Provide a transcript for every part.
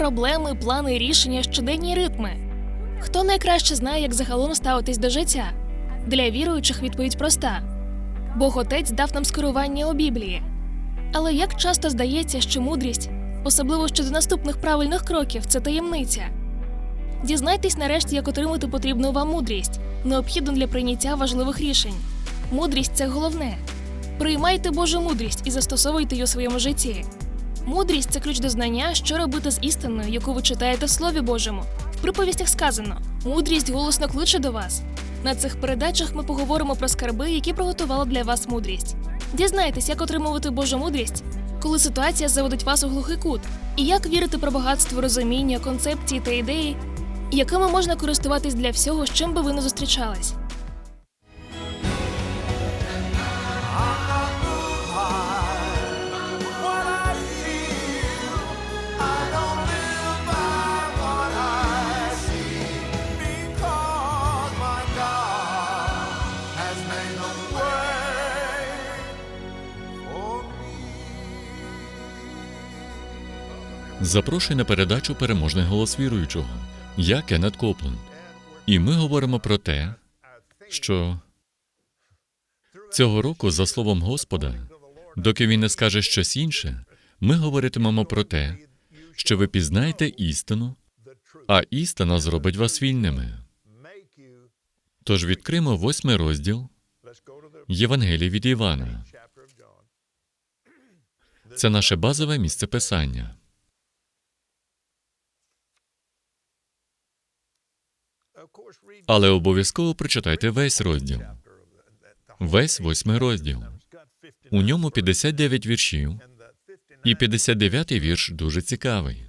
проблеми, плани, рішення, щоденні ритми. Хто найкраще знає, як загалом ставитись до життя? Для віруючих відповідь проста: Бог Отець дав нам скерування у Біблії. Але як часто здається, що мудрість, особливо щодо наступних правильних кроків, це таємниця. Дізнайтесь нарешті, як отримати потрібну вам мудрість, необхідну для прийняття важливих рішень. Мудрість це головне. Приймайте Божу мудрість і застосовуйте її у своєму житті. Мудрість це ключ до знання, що робити з істиною, яку ви читаєте в Слові Божому. В приповістях сказано: мудрість голосно кличе до вас. На цих передачах ми поговоримо про скарби, які приготувала для вас мудрість. Дізнайтесь, як отримувати Божу мудрість, коли ситуація заводить вас у глухий кут, і як вірити про багатство розуміння, концепції та ідеї, якими можна користуватись для всього, з чим би ви не зустрічались. Запрошую на передачу Переможний голос віруючого. Я Кеннет Копланд. І ми говоримо про те, що цього року, за словом Господа, доки він не скаже щось інше, ми говоритимемо про те, що ви пізнаєте істину, а істина зробить вас вільними. Тож відкримо восьмий розділ Євангелії від Івана. Це наше базове місце писання. Але обов'язково прочитайте весь розділ, весь восьмий розділ. It's got 59 У ньому 59 віршів, and the 59 і 59-й вірш дуже цікавий.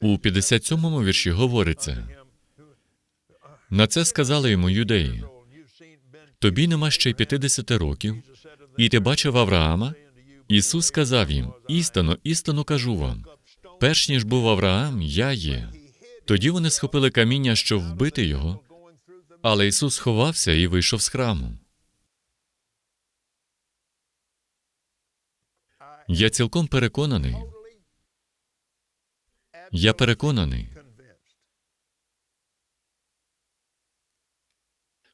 У 57-му вірші говориться: на це сказали йому юдеї: тобі нема ще й 50 років, і ти бачив Авраама. Ісус сказав їм: істинно, істинно кажу вам, перш ніж був Авраам, я є. Тоді вони схопили каміння, щоб вбити його, але Ісус сховався і вийшов з храму. Я цілком переконаний. Я переконаний,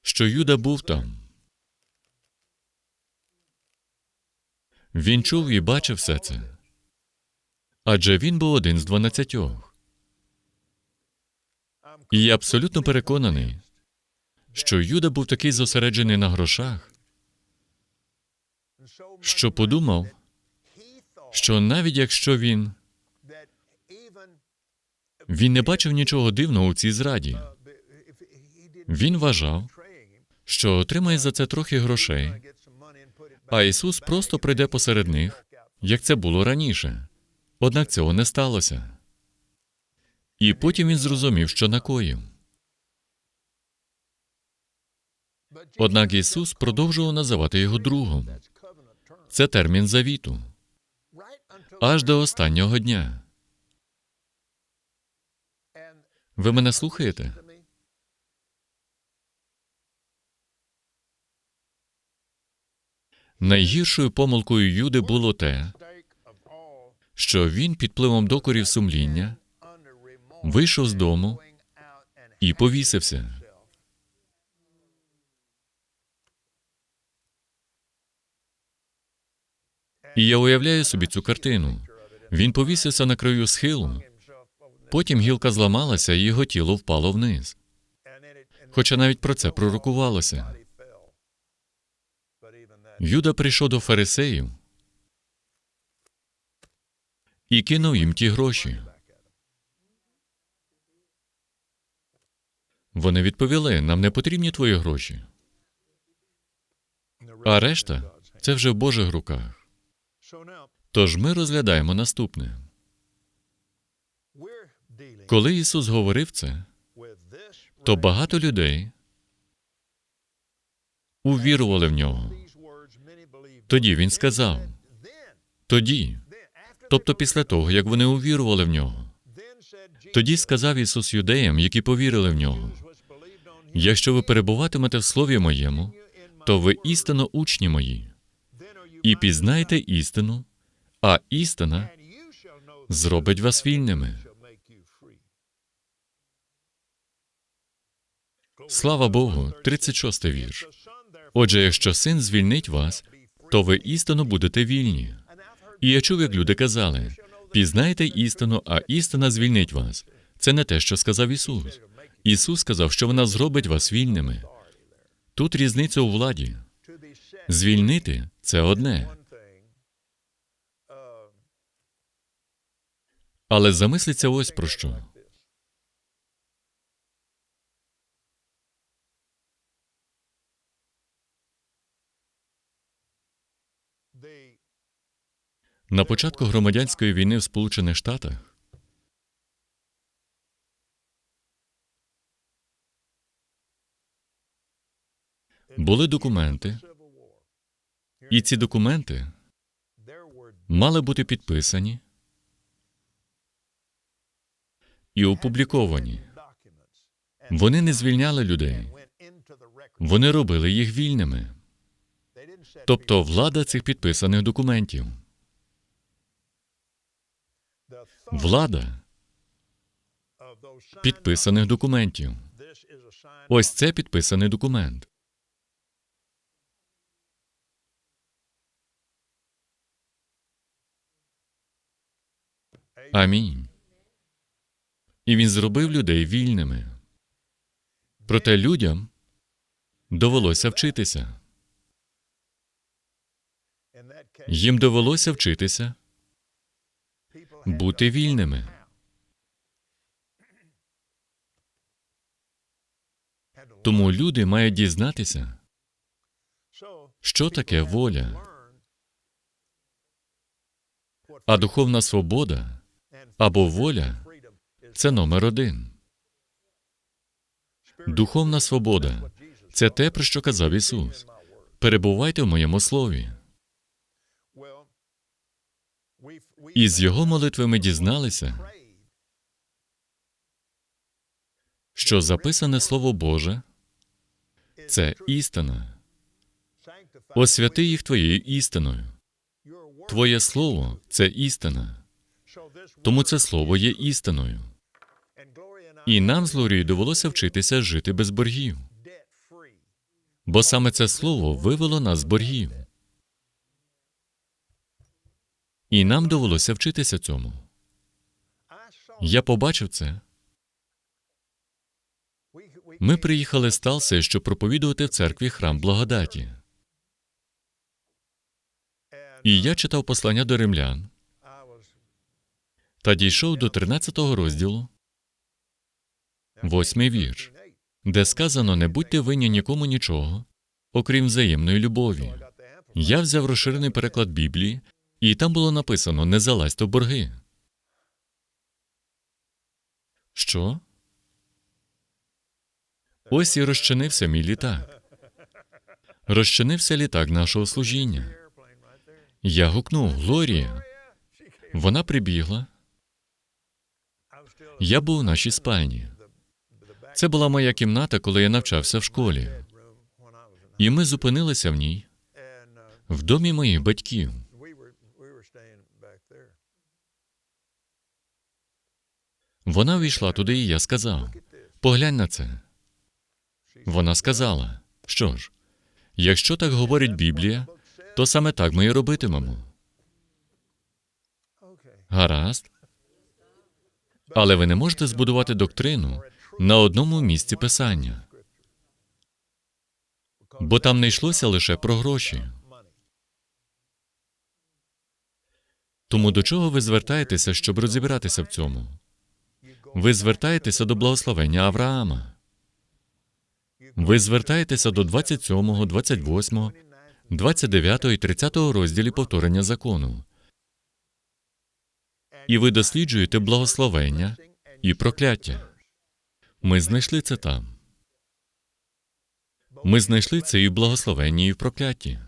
що Юда був там. Він чув і бачив все це. Адже він був один з дванадцятьох. І я абсолютно переконаний, що Юда був такий зосереджений на грошах, що подумав, що навіть якщо він, він не бачив нічого дивного у цій зраді, він вважав, що отримає за це трохи грошей, а Ісус просто прийде посеред них, як це було раніше. Однак цього не сталося. І потім він зрозумів, що накоїв. Однак Ісус продовжував називати його другом. Це термін завіту, аж до останнього дня. Ви мене слухаєте? Найгіршою помилкою Юди було те, що він під впливом докорів сумління вийшов з дому і повісився. І я уявляю собі цю картину. Він повісився на краю схилу, потім гілка зламалася, і його тіло впало вниз. Хоча навіть про це пророкувалося. Юда прийшов до фарисеїв і кинув їм ті гроші. Вони відповіли: нам не потрібні твої гроші. А решта це вже в Божих руках. Тож ми розглядаємо наступне. Коли Ісус говорив це, то багато людей увірували в нього. Тоді він сказав: тоді, тобто після того, як вони увірували в нього. Тоді сказав Ісус юдеям, які повірили в нього: якщо ви перебуватимете в слові моєму, то ви істинно учні мої, і my пізнаєте істину, а істина зробить вас вільними. Слава Богу, 36 вірш. Отже, якщо син звільнить вас, то ви істинно будете вільні. І я чув, як люди казали: пізнайте істину, а істина звільнить вас. Це не те, що сказав Ісус. Ісус сказав, що вона зробить вас вільними. Тут різниця у владі. Звільнити це одне, але замисліться ось про що. На початку громадянської війни в Сполучених Штатах були документи, і ці документи мали бути підписані і опубліковані. Вони не звільняли людей, вони робили їх вільними, тобто влада цих підписаних документів. Влада підписаних документів. Ось це підписаний документ. Амінь. І він зробив людей вільними. Проте людям довелося вчитися. Їм довелося вчитися бути вільними. Тому люди мають дізнатися, що таке воля. А духовна свобода або воля це номер один. Духовна свобода це те, про що казав Ісус. Перебувайте в моєму слові. І з його молитви ми дізналися, що записане Слово Боже це істина. Освяти їх твоєю істиною. Твоє слово це істина. Тому це слово є істиною. І нам з Лорією довелося вчитися жити без боргів, бо саме це слово вивело нас з боргів. І нам довелося вчитися цьому. Я побачив це. Ми приїхали з Талси, щоб проповідувати в церкві храм благодаті. І я читав послання до римлян та дійшов до 13 розділу, восьмий вірш, де сказано: не будьте винні нікому нічого, окрім взаємної любові. Я взяв розширений переклад Біблії, і там було написано: не залазьте в борги. Що? Ось і розчинився мій літак. Розчинився літак нашого служіння. Я гукнув Глорія. Вона прибігла. Я був у нашій спальні. Це була моя кімната, коли я навчався в школі. І ми зупинилися в ній в домі моїх батьків. Вона увійшла туди, і я сказав: поглянь на це. Вона сказала: що ж, якщо так говорить Біблія, то саме так ми і робитимемо. Гаразд. Але ви не можете збудувати доктрину на одному місці писання, бо там не йшлося лише про гроші. Тому до чого ви звертаєтеся, щоб розібратися в цьому? Ви звертаєтеся до благословення Авраама. Ви звертаєтеся до 27, 28, 29 і 30 розділі повторення закону. І ви досліджуєте благословення і прокляття. Ми знайшли це там. Ми знайшли це і в благословенні, і в проклятті.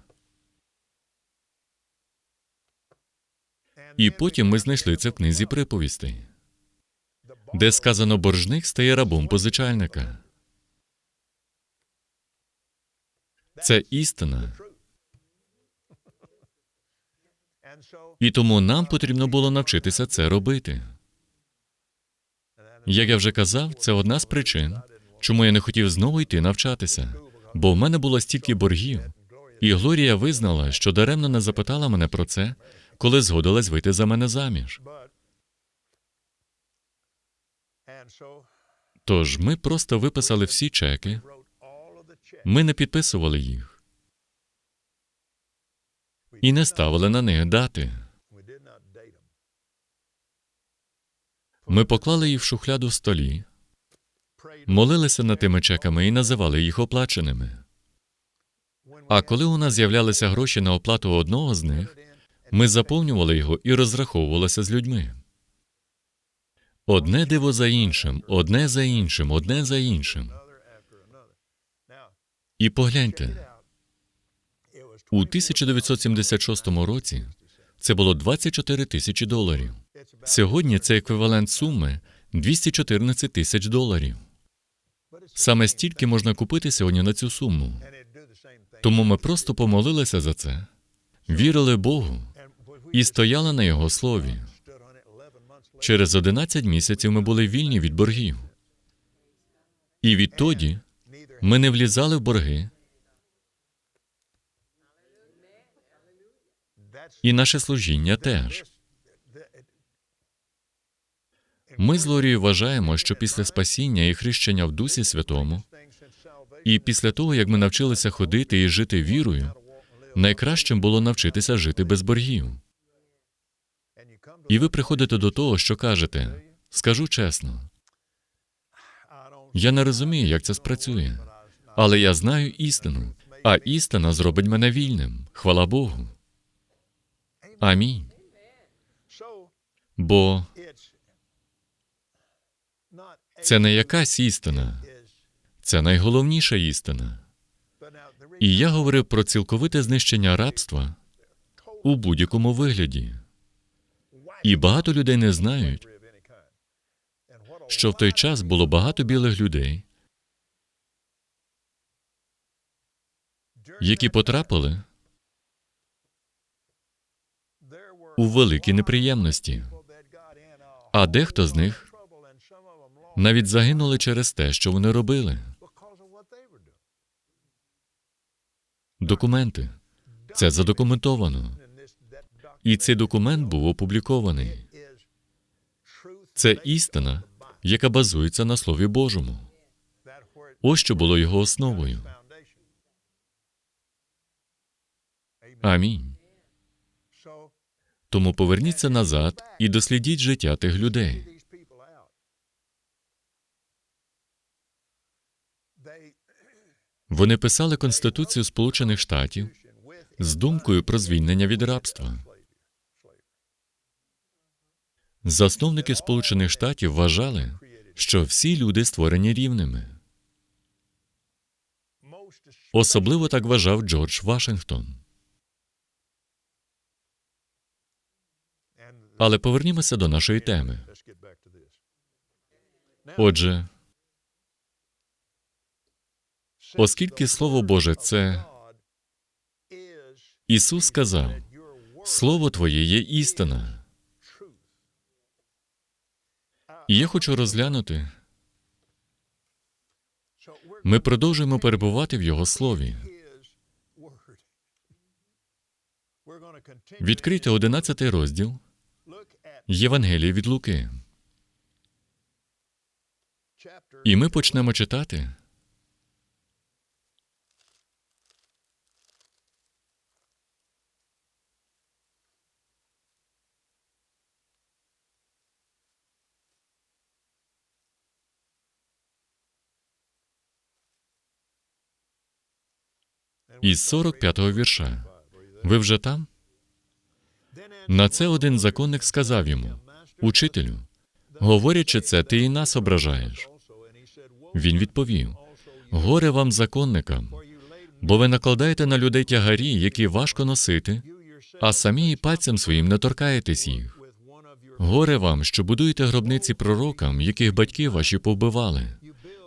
І потім ми знайшли це в книзі приповістей, де сказано, боржник стає рабом позичальника. Це істина. І тому нам потрібно було навчитися це робити. Як я вже казав, це одна з причин, чому я не хотів знову йти навчатися, бо в мене було стільки боргів, і Глорія визнала, що даремно не запитала мене про це, коли згодилась вийти за мене заміж. Тож ми просто виписали всі чеки, ми не підписували їх і не ставили на них дати. Ми поклали їх в шухляду в столі, молилися над тими чеками і називали їх оплаченими. А коли у нас з'являлися гроші на оплату одного з них, ми заповнювали його і розраховувалися з людьми. Одне диво за іншим, одне за іншим, одне за іншим. І погляньте, у 1976 році це було 24 тисячі доларів. Сьогодні це еквівалент суми 214 тисяч доларів. Саме стільки можна купити сьогодні на цю суму. Тому ми просто помолилися за це, вірили Богу і стояли на Його слові. stood on it 11 months later, Через 11 місяців ми були вільні від боргів. І відтоді ми не влізали в борги, і наше служіння теж. Ми з Лорією вважаємо, що після спасіння і хрещення в Дусі Святому, і після того, як ми навчилися ходити і жити вірою, найкращим було навчитися жити без боргів. І ви приходите до того, що кажете: скажу чесно, я не розумію, як це спрацює, але я знаю істину, а істина зробить мене вільним. Хвала Богу. Амінь. Бо це не якась істина, це найголовніша істина. І я говорив про цілковите знищення рабства у будь-якому вигляді. І багато людей не знають, що в той час було багато білих людей, які потрапили у великі неприємності, а дехто з них навіть загинули через те, що вони робили. Документи. Це задокументовано. І цей документ був опублікований. Це істина, яка базується на Слові Божому. Ось що було його основою. Амінь. Тому поверніться назад і дослідіть життя тих людей. Вони писали Конституцію Сполучених Штатів з думкою про звільнення від рабства. Засновники Сполучених Штатів вважали, що всі люди створені рівними. Особливо так вважав Джордж Вашингтон. Але повернімося до нашої теми. Отже, оскільки Слово Боже це Ісус сказав: Слово Твоє є істина. І я хочу розглянути. Ми продовжуємо перебувати в Його слові. Відкрийте 11 розділ Євангелія від Луки. І ми почнемо читати із 45-го вірша. Ви вже там? На це один законник сказав йому: Учителю, говорячи це, ти і нас ображаєш. Він відповів: Горе вам, законникам, бо ви накладаєте на людей тягарі, які важко носити, а самі і пальцем своїм не торкаєтесь їх. Горе вам, що будуєте гробниці пророкам, яких батьки ваші повбивали.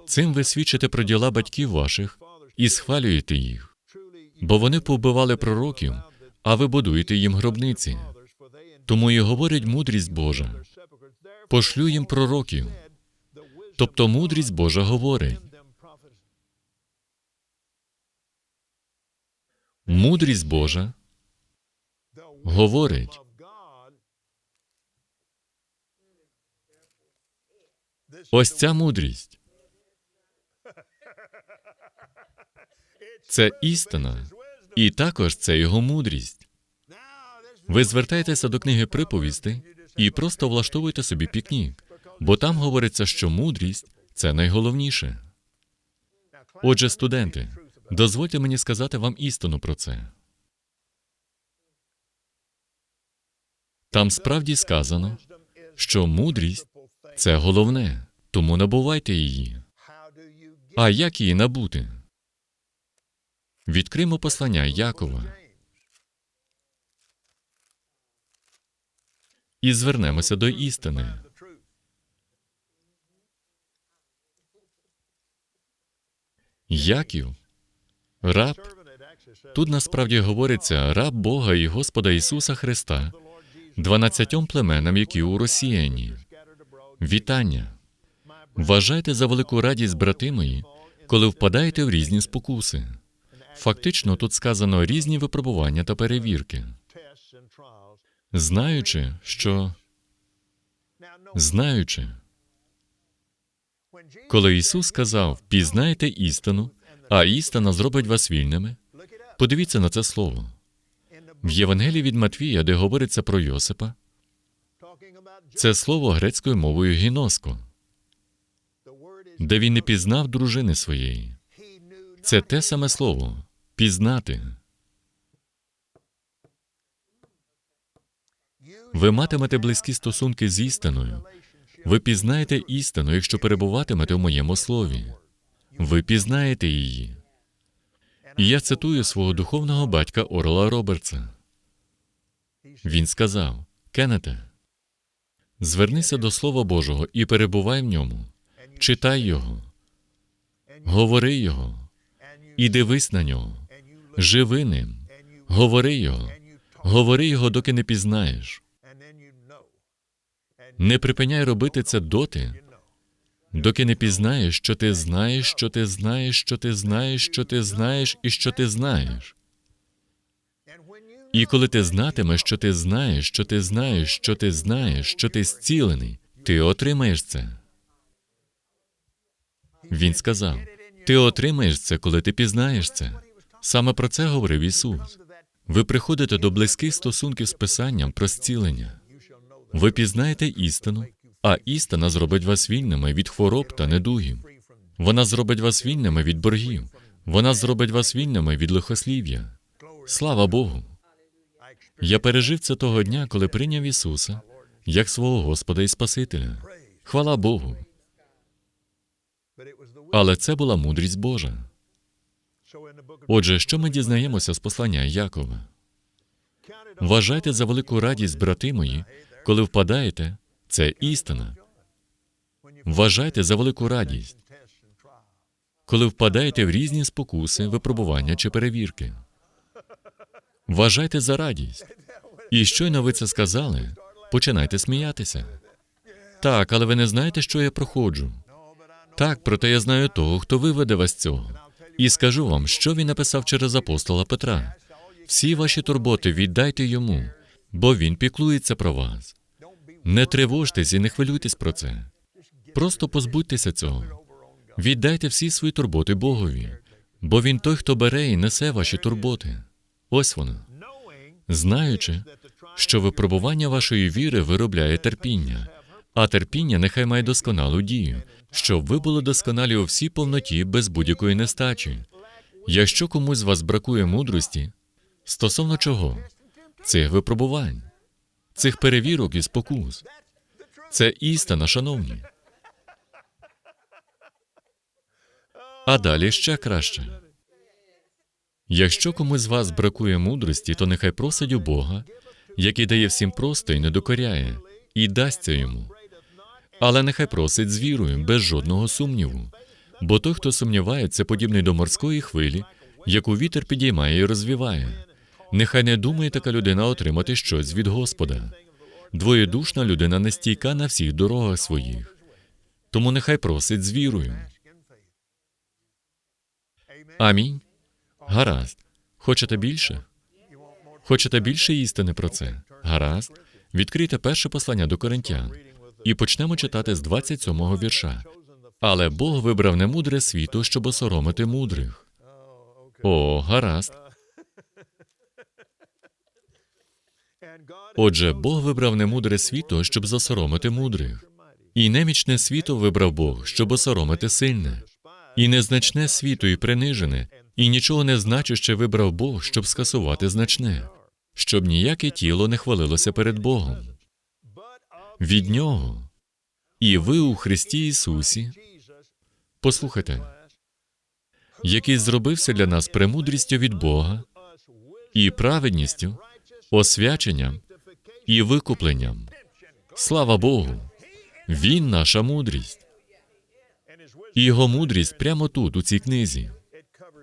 Цим ви свідчите про діла батьків ваших і схвалюєте їх, бо вони повбивали пророків, а ви будуєте їм гробниці. Тому і говорить мудрість Божа. Пошлю їм пророків. Тобто мудрість Божа говорить. Мудрість Божа говорить. Ось ця мудрість. Це істина, і також це його мудрість. Ви звертаєтеся до книги приповістей і просто влаштовуєте собі пікнік, бо там говориться, що мудрість це найголовніше. Отже, студенти, дозвольте мені сказати вам істину про це. Там справді сказано, що мудрість це головне, тому набувайте її. А як її набути? Відкримо послання Якова і звернемося до істини. Яків, раб, тут насправді говориться раб Бога і Господа Ісуса Христа, дванадцятьом племенам, які у Росіяні. Вітання. Вважайте за велику радість, брати мої, коли впадаєте в різні спокуси. Фактично, тут сказано різні випробування та перевірки, знаючи, що знаючи, коли Ісус сказав, пізнайте істину, а істина зробить вас вільними. Подивіться на це слово. В Євангелії від Матвія, де говориться про Йосипа, це слово грецькою мовою гіноско, де він не пізнав дружини своєї. Це те саме слово пізнати. Ви матимете близькі стосунки з істиною. Ви пізнаєте істину, якщо перебуватимете в моєму слові. Ви пізнаєте її. І я цитую свого духовного батька Орла Робертса. Він сказав: Кеннете, звернися до Слова Божого і перебувай в ньому, читай його, говори його і дивись на нього, живи ним, говори його, говори його, доки не пізнаєш. Не припиняй робити це доти, доки не пізнаєш, що ти знаєш, що ти знаєш, що ти знаєш, що ти знаєш і що ти знаєш. І коли ти знатимеш, що ти знаєш, що ти знаєш, що ти знаєш, що ти зцілений, ти отримаєш це. Він сказав: ти отримаєш це, коли ти пізнаєш це. Саме про це говорив Ісус. Ви приходите до близьких стосунків з Писанням про зцілення. Ви пізнаєте істину, а істина зробить вас вільними від хвороб та недугів. Вона зробить вас вільними від боргів. Вона зробить вас вільними від лихослів'я. Слава Богу! Я пережив це того дня, коли прийняв Ісуса як свого Господа і Спасителя. Хвала Богу! Але це була мудрість Божа. Отже, що ми дізнаємося з послання Якова? Вважайте за велику радість, брати мої, коли впадаєте, це істина. Вважайте за велику радість, коли впадаєте в різні спокуси, випробування чи перевірки. Вважайте за радість. І щойно ви це сказали, починайте сміятися. Так, але ви не знаєте, що я проходжу. Так, проте я знаю того, хто виведе вас цього. І скажу вам, що він написав через апостола Петра. Всі ваші турботи віддайте йому, бо він піклується про вас. Не тривожтесь і не хвилюйтесь про це. Просто позбудьтеся цього. Віддайте всі свої турботи Богові, бо він той, хто бере і несе ваші турботи. Ось воно. Знаючи, що випробування вашої віри виробляє терпіння, а терпіння нехай має досконалу дію, щоб ви були досконалі у всій повноті без будь-якої нестачі. Якщо комусь з вас бракує мудрості, стосовно чого? Цих випробувань, цих перевірок і спокус. Це істина, шановні. А далі ще краще. Якщо комусь з вас бракує мудрості, то нехай просить у Бога, який дає всім просто і не докоряє, і дасться йому. Але нехай просить з вірою, без жодного сумніву. Бо той, хто сумнівається, подібний до морської хвилі, яку вітер підіймає і розвіває. Нехай не думає така людина отримати щось від Господа. Двоєдушна людина не стійка на всіх дорогах своїх, тому нехай просить з вірою. Амінь. Гаразд. Хочете більше? Хочете більше істини про це? Гаразд. Відкрийте перше послання до Коринтян і почнемо читати з 27-го вірша. Але Бог вибрав немудре світу, щоб осоромити мудрих. О, гаразд. Отже, Бог вибрав немудре світо, щоб засоромити мудрих. І немічне світо вибрав Бог, щоб осоромити сильне. І незначне світо і принижене, і нічого не значуще вибрав Бог, щоб скасувати значне, щоб ніяке тіло не хвалилося перед Богом. Від нього. І ви у Христі Ісусі, послухайте, який зробився для нас премудрістю від Бога і праведністю, освяченням і викупленням. Слава Богу! Він наша мудрість. І його мудрість прямо тут, у цій книзі.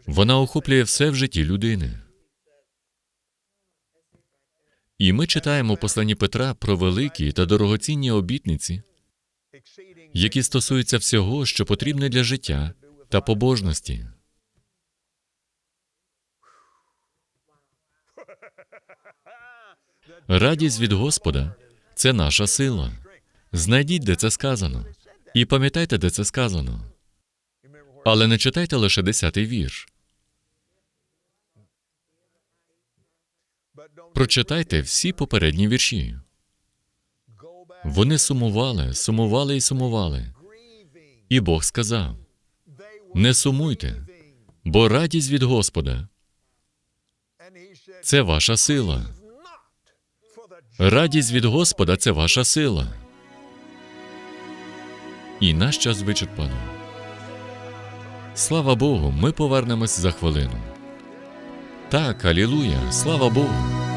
Вона охоплює все в житті людини. І ми читаємо в посланні Петра про великі та дорогоцінні обітниці, які стосуються всього, що потрібне для життя та побожності. Радість від Господа це наша сила. Знайдіть, де це сказано, і пам'ятайте, де це сказано. Але не читайте лише десятий вірш. Прочитайте всі попередні вірші. Вони сумували, сумували і сумували. І Бог сказав: не сумуйте, бо радість від Господа це ваша сила. Радість від Господа це ваша сила. І наш час вичерпано. Слава Богу, ми повернемось за хвилину. Так, алілуя, слава Богу.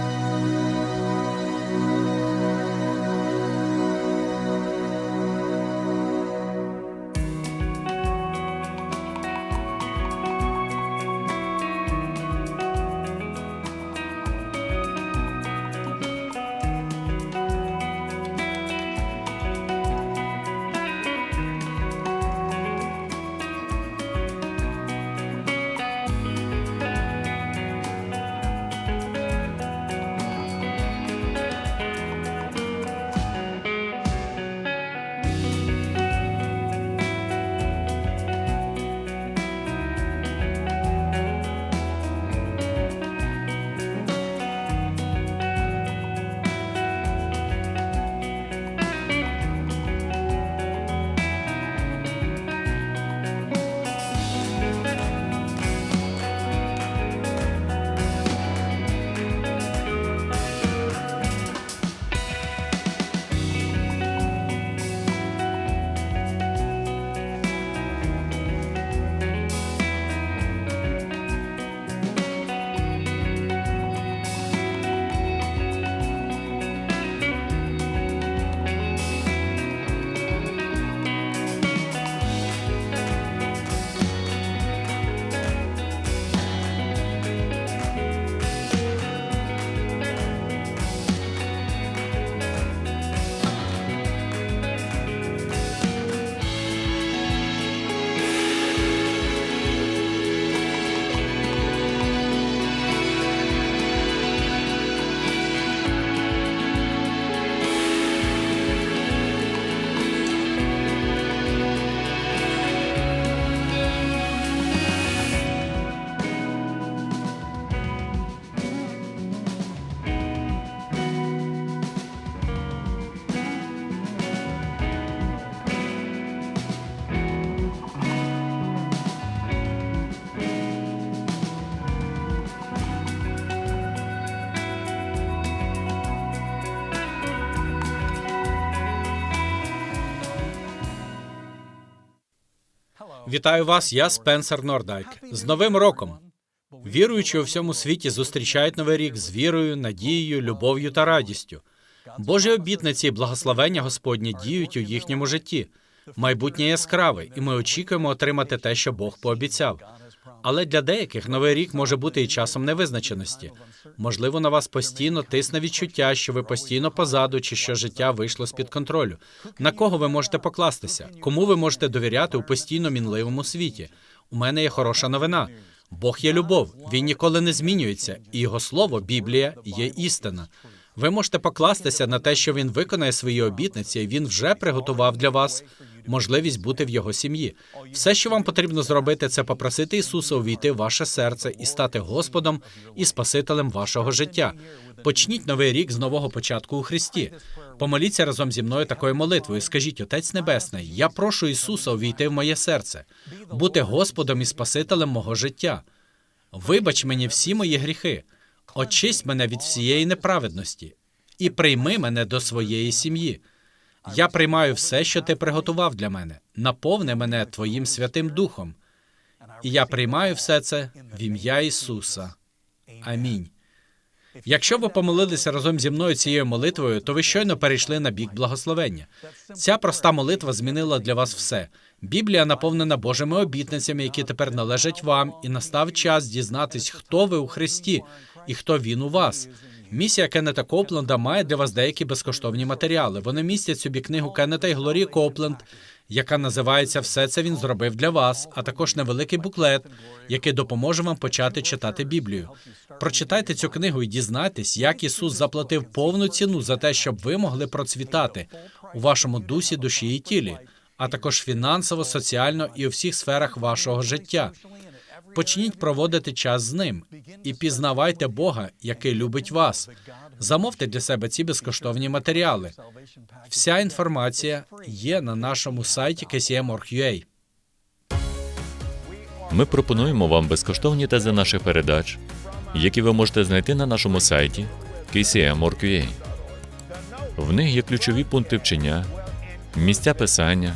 Вітаю вас, я Спенсер Нордайк. З Новим роком. Віруючи у всьому світі зустрічають новий рік з вірою, надією, любов'ю та радістю. Божі обітниці і благословення Господні діють у їхньому житті. Майбутнє яскраве, і ми очікуємо отримати те, що Бог пообіцяв. Але для деяких новий рік може бути і часом невизначеності. Можливо, на вас постійно тисне відчуття, що ви постійно позаду, чи що життя вийшло з під контролю. На кого ви можете покластися? Кому ви можете довіряти у постійно мінливому світі? У мене є хороша новина. Бог є любов, він ніколи не змінюється, і його слово, Біблія, є істина. Ви можете покластися на те, що він виконає свої обітниці, і він вже приготував для вас можливість бути в його сім'ї. Все, що вам потрібно зробити, це попросити Ісуса увійти в ваше серце і стати Господом і Спасителем вашого життя. Почніть новий рік з нового початку у Христі. Помоліться разом зі мною такою молитвою. Скажіть, Отець Небесний, я прошу Ісуса увійти в моє серце, бути Господом і Спасителем мого життя. Вибач мені всі мої гріхи, очисть мене від всієї неправедності і прийми мене до своєї сім'ї. Я приймаю все, що ти приготував для мене. Наповни мене Твоїм Святим Духом. І я приймаю все це в ім'я Ісуса. Амінь. Якщо ви помолилися разом зі мною цією молитвою, то ви щойно перейшли на бік благословення. Ця проста молитва змінила для вас все. Біблія наповнена Божими обітницями, які тепер належать вам, і настав час дізнатись, хто ви у Христі і хто він у вас. Місія Кеннета Копленда має для вас деякі безкоштовні матеріали. Вони містять собі книгу Кеннета і Глорії Копленд, яка називається Все це він зробив для вас, а також невеликий буклет, який допоможе вам почати читати Біблію. Прочитайте цю книгу і дізнайтесь, як Ісус заплатив повну ціну за те, щоб ви могли процвітати у вашому дусі, душі і тілі, а також фінансово, соціально і у всіх сферах вашого життя. Почніть проводити час з ним і пізнавайте Бога, який любить вас. Замовте для себе ці безкоштовні матеріали. Вся інформація є на нашому сайті kcm.org.ua. Ми пропонуємо вам безкоштовні тези наших передач, які ви можете знайти на нашому сайті kcm.org.ua. В них є ключові пункти вчення, місця писання,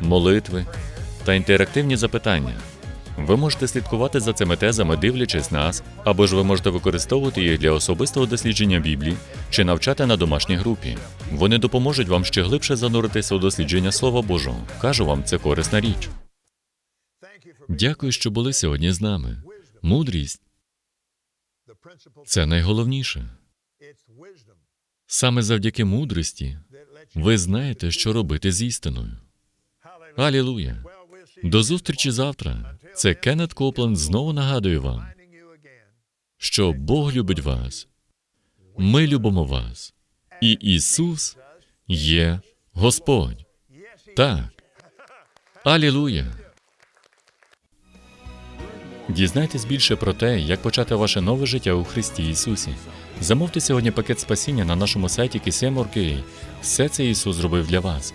молитви та інтерактивні запитання. Ви можете слідкувати за цими тезами, дивлячись нас, або ж ви можете використовувати їх для особистого дослідження Біблії чи навчати на домашній групі. Вони допоможуть вам ще глибше зануритися у дослідження Слова Божого. Кажу вам, це корисна річ. Дякую, що були сьогодні з нами. Мудрість це найголовніше. Саме завдяки мудрості ви знаєте, що робити з істиною. Алілуя! До зустрічі завтра. Це Кеннет Копленд знову нагадує вам, що Бог любить вас. Ми любимо вас. І Ісус є Господь. Так. Алілуя! Дізнайтесь більше про те, як почати ваше нове життя у Христі Ісусі. Замовте сьогодні пакет спасіння на нашому сайті KSM.org.ua. Все це Ісус зробив для вас.